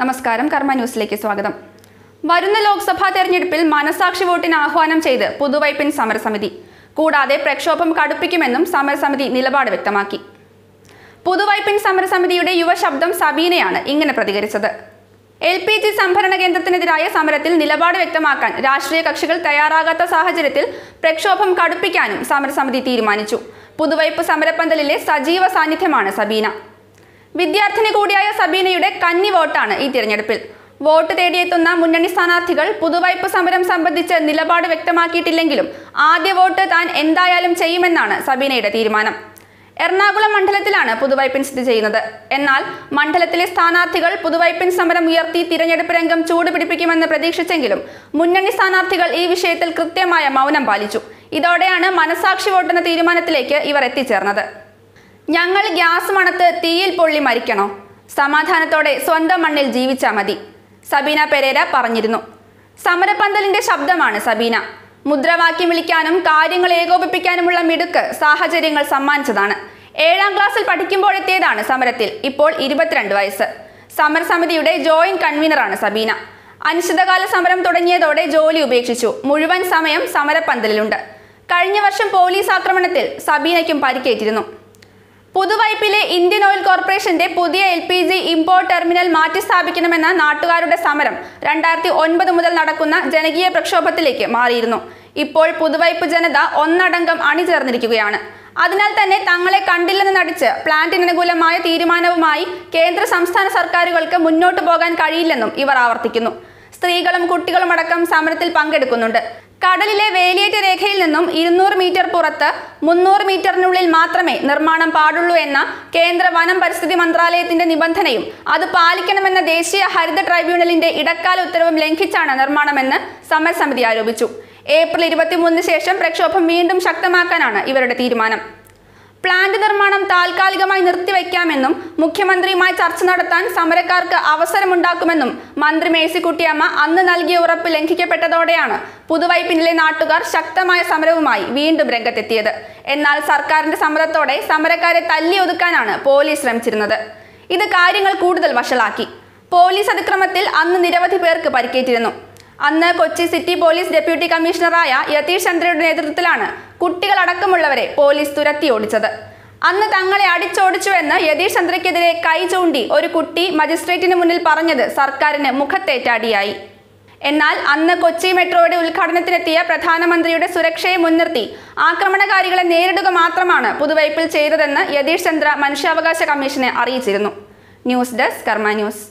നമസ്കാരം കർമ്മ ന്യൂസിലേക്ക് സ്വാഗതം. വരുന്ന ലോക്സഭാ തെരഞ്ഞെടുപ്പിൽ മനസാക്ഷി വോട്ടിന് ആഹ്വാനം ചെയ്ത് പുതുവൈപ്പിൻ സമരസമിതി. കൂടാതെ പ്രക്ഷോഭം കടുപ്പിക്കുമെന്നും സമരസമിതി നിലപാട് വ്യക്തമാക്കി. പുതുവൈപ്പിൻ സമരസമിതിയുടെ യുവശബ്ദം സബീനയാണ് ഇങ്ങനെ പ്രതികരിച്ചത്. എൽ പി ജി സംഭരണ കേന്ദ്രത്തിനെതിരായ സമരത്തിൽ നിലപാട് വ്യക്തമാക്കാൻ രാഷ്ട്രീയ കക്ഷികൾ തയ്യാറാകാത്ത സാഹചര്യത്തിൽ പ്രക്ഷോഭം കടുപ്പിക്കാനും സമരസമിതി തീരുമാനിച്ചു. പുതുവൈപ്പ് സമരപ്പന്തലിലെ സജീവ സാന്നിധ്യമാണ് സബീന. വിദ്യാർത്ഥിനി കൂടിയായ സബീനയുടെ കന്നി വോട്ടാണ് ഈ തിരഞ്ഞെടുപ്പിൽ. വോട്ട് തേടിയെത്തുന്ന മുന്നണി സ്ഥാനാർത്ഥികൾ പുതുവൈപ്പ് സമരം സംബന്ധിച്ച് നിലപാട് വ്യക്തമാക്കിയിട്ടില്ലെങ്കിലും ആദ്യ വോട്ട് താൻ എന്തായാലും ചെയ്യുമെന്നാണ് സബീനയുടെ തീരുമാനം. എറണാകുളം മണ്ഡലത്തിലാണ് പുതുവൈപ്പിൻ സ്ഥിതി ചെയ്യുന്നത്. എന്നാൽ മണ്ഡലത്തിലെ സ്ഥാനാർത്ഥികൾ പുതുവൈപ്പിൻ സമരം ഉയർത്തി തിരഞ്ഞെടുപ്പ് രംഗം ചൂടുപിടിപ്പിക്കുമെന്ന് പ്രതീക്ഷിച്ചെങ്കിലും മുന്നണി സ്ഥാനാർത്ഥികൾ ഈ വിഷയത്തിൽ കൃത്യമായ മൗനം പാലിച്ചു. ഇതോടെയാണ് മനസാക്ഷി വോട്ടെന്ന തീരുമാനത്തിലേക്ക് ഇവർ എത്തിച്ചേർന്നത്. ഞങ്ങൾ ഗ്യാസ് മണത്ത് തീയിൽ പൊള്ളി മരിക്കണോ? സമാധാനത്തോടെ സ്വന്തം മണ്ണിൽ ജീവിച്ചാൽ മതി സബീന പെരേര പറഞ്ഞിരുന്നു. സമരപ്പന്തലിന്റെ ശബ്ദമാണ് സബീന. മുദ്രാവാക്യം വിളിക്കാനും കാര്യങ്ങൾ ഏകോപിപ്പിക്കാനുമുള്ള മിടുക്ക് സാഹചര്യങ്ങൾ സമ്മാനിച്ചതാണ്. ഏഴാം ക്ലാസ്സിൽ പഠിക്കുമ്പോഴെത്തിയതാണ് സമരത്തിൽ ഇപ്പോൾ ഇരുപത്തിരണ്ട് വയസ്സ്. സമരസമിതിയുടെ ജോയിന്റ് കൺവീനറാണ് സബീന. അനിശ്ചിതകാല സമരം തുടങ്ങിയതോടെ ജോലി ഉപേക്ഷിച്ചു. മുഴുവൻ സമയം സമരപ്പന്തലിലുണ്ട് കഴിഞ്ഞ വർഷം പോലീസ് ആക്രമണത്തിൽ സബീനയ്ക്കും പരിക്കേറ്റിരുന്നു. പുതുവൈപ്പിലെ ഇന്ത്യൻ ഓയിൽ കോർപ്പറേഷന്റെ പുതിയ L P G import terminal മാറ്റിസ്ഥാപിക്കണമെന്ന നാട്ടുകാരുടെ സമരം രണ്ടായിരത്തി ഒൻപത് മുതൽ നടക്കുന്ന ജനകീയ പ്രക്ഷോഭത്തിലേക്ക് മാറിയിരുന്നു. ഇപ്പോൾ പുതുവൈപ്പ് ജനത ഒന്നടങ്കം അണിചേർന്നിരിക്കുകയാണ്. അതിനാൽ തന്നെ തങ്ങളെ കണ്ടില്ലെന്ന് നടിച്ച് പ്ലാന്റിനനുകൂലമായ തീരുമാനവുമായി കേന്ദ്ര സംസ്ഥാന സർക്കാരുകൾക്ക് മുന്നോട്ടു പോകാൻ കഴിയില്ലെന്നും ഇവർ ആവർത്തിക്കുന്നു. സ്ത്രീകളും കുട്ടികളും അടക്കം സമരത്തിൽ പങ്കെടുക്കുന്നുണ്ട്. കടലിലെ വേലിയേറ്റ രേഖയിൽ നിന്നും ഇരുന്നൂറ് മീറ്റർ പുറത്ത് മുന്നൂറ് മീറ്ററിനുള്ളിൽ മാത്രമേ നിർമ്മാണം പാടുള്ളൂ എന്ന കേന്ദ്ര വനം പരിസ്ഥിതി മന്ത്രാലയത്തിന്റെ നിബന്ധനയും അത് പാലിക്കണമെന്ന ദേശീയ ഹരിത ട്രൈബ്യൂണലിന്റെ ഇടക്കാല ഉത്തരവും ലംഘിച്ചാണ് നിർമ്മാണമെന്ന് സമരസമിതി ആരോപിച്ചു. ഏപ്രിൽ ഇരുപത്തിമൂന്നിന് ശേഷം പ്രക്ഷോഭം വീണ്ടും ശക്തമാക്കാനാണ് ഇവരുടെ തീരുമാനം. പ്ലാന്റ് നിർമ്മാണം താൽക്കാലികമായി നിർത്തിവെക്കാമെന്നും മുഖ്യമന്ത്രിയുമായി ചർച്ച നടത്താൻ സമരക്കാർക്ക് അവസരമുണ്ടാക്കുമെന്നും മന്ത്രി മേഴ്സിക്കുട്ടിയമ്മ അന്ന് നൽകിയ ഉറപ്പ് ലംഘിക്കപ്പെട്ടതോടെയാണ് പുതുവൈപ്പിനിലെ നാട്ടുകാർ ശക്തമായ സമരവുമായി വീണ്ടും രംഗത്തെത്തിയത്. എന്നാൽ സർക്കാരിന്റെ സമ്മതത്തോടെ സമരക്കാരെ തല്ലി ഒതുക്കാനാണ് പോലീസ് ശ്രമിച്ചിരുന്നത്. ഇത് കാര്യങ്ങൾ കൂടുതൽ വഷളാക്കി. പോലീസ് അതിക്രമത്തിൽ അന്ന് നിരവധി പേർക്ക് പരിക്കേറ്റിരുന്നു. അന്ന് കൊച്ചി സിറ്റി പോലീസ് ഡെപ്യൂട്ടി കമ്മീഷണറായ യതീഷ് ചന്ദ്രയുടെ നേതൃത്വത്തിലാണ് കുട്ടികളടക്കമുള്ളവരെ പോലീസ് തുരത്തി ഓടിച്ചത്. അന്ന് തങ്ങളെ അടിച്ചോടിച്ചുവെന്ന് യതീഷ് ചന്ദ്രയ്ക്കെതിരെ കൈ ചൂണ്ടി ഒരു കുട്ടി മജിസ്ട്രേറ്റിന് മുന്നിൽ പറഞ്ഞത് സർക്കാരിന് മുഖത്തേറ്റാടിയായി. എന്നാൽ അന്ന് കൊച്ചി മെട്രോയുടെ ഉദ്ഘാടനത്തിനെത്തിയ പ്രധാനമന്ത്രിയുടെ സുരക്ഷയെ മുൻനിർത്തി ആക്രമണകാരികളെ നേരിടുക മാത്രമാണ് പുതുവൈപ്പിൽ ചെയ്തതെന്ന് യതീഷ് ചന്ദ്ര മനുഷ്യാവകാശ കമ്മീഷനെ അറിയിച്ചിരുന്നു. News desk Karma news.